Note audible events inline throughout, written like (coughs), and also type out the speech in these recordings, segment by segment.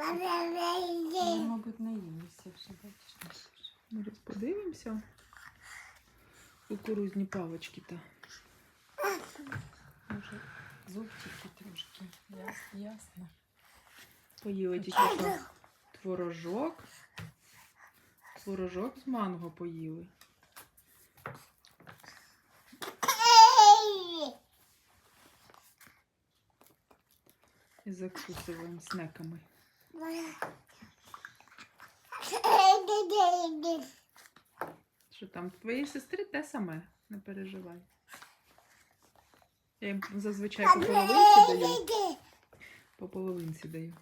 Ну, мабуть, наїлися вже, бачиш. Зараз подивимося. Кукурузні палочки та. Може, зубчики трошки. Яс, ясно. Поїли тільки що творожок. Творожок з манго поїли. І закусуємо снеками. Що там, твоїй сестри те саме, не переживай. Я їм зазвичай по половинці даю. По половинці даю.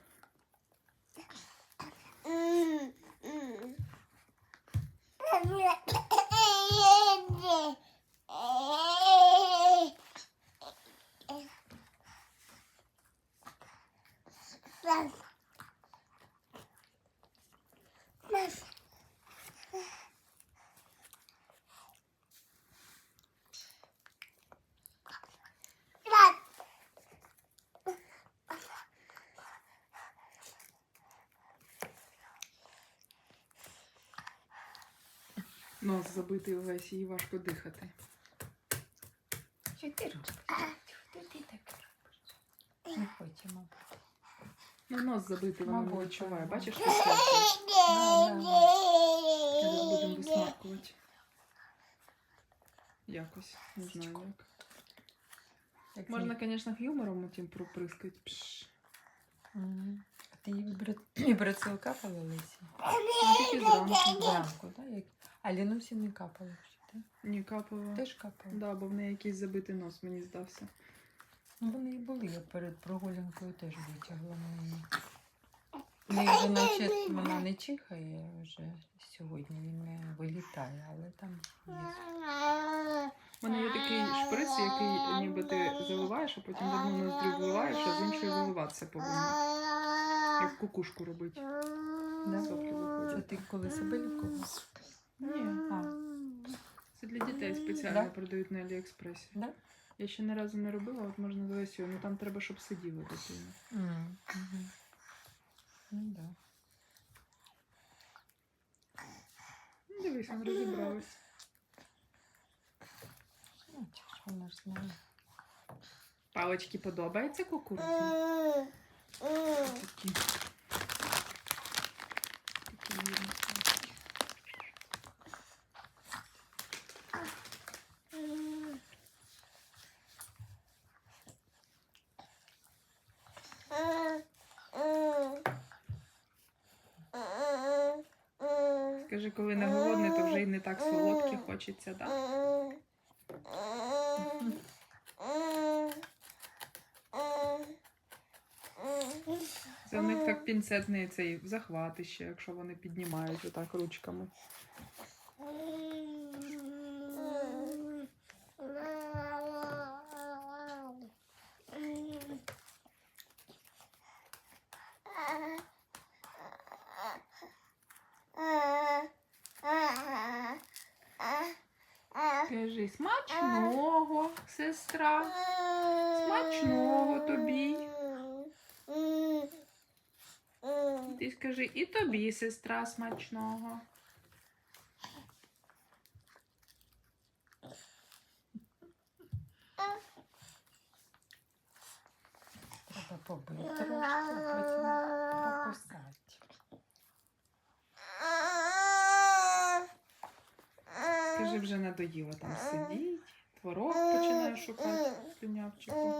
Нос забитий увесь, їй важко дихати. Що ти робиш? Що ти таке робиш? Не хоче, мабуть. Ну, нос забитий, вона не відчуває. Бачиш, що серце? Зараз будемо висмаркувати. Якось, не знаю як. Як Можна, звісно, юмором тим проприскати. Пш. Мгм. А ти її вібра- вібрацил капала Ну, тільки зранку. Зранку, так? Як... А Лінусі не капала ще, так? Ні, капало. Теж капала? Да, бо в неї якийсь забитий нос, мені здався. Ну, вони і були, я перед прогулянкою теж витягла на неї. (coughs) В неї вже наче вона не чихає вже сьогодні, він не вилітає, але там є. У мене є такий шприц, який ніби ти заливаєш, а потім в одну ноздрю вливаєш, а з іншої виливатися повинно. Як кукушку робить. Да? Це ти коли себе лікував? Ні, А, це для дітей спеціально Да? продають на Аліекспресі. да? Я ще ні разу не робила, от можна дивись його, ну там треба, щоб сиділа дитина. М, мгм. Ну, да. Ну, дивись, він розібралась. Ну, чи ж вона ж знає. Палочки подобаються кукурудзі? Скажи, коли не голодний, то вже й не так солодкі хочеться, так? Це в них так пінцетний цей захват ще, якщо вони піднімають отак ручками. Кажи, смачного, сестра. Смачного тобі. Ти скажи, і тобі, сестра, смачного. Треба Кажи, вже надоїло там сидіть, творог починає шукати в слюнявчику.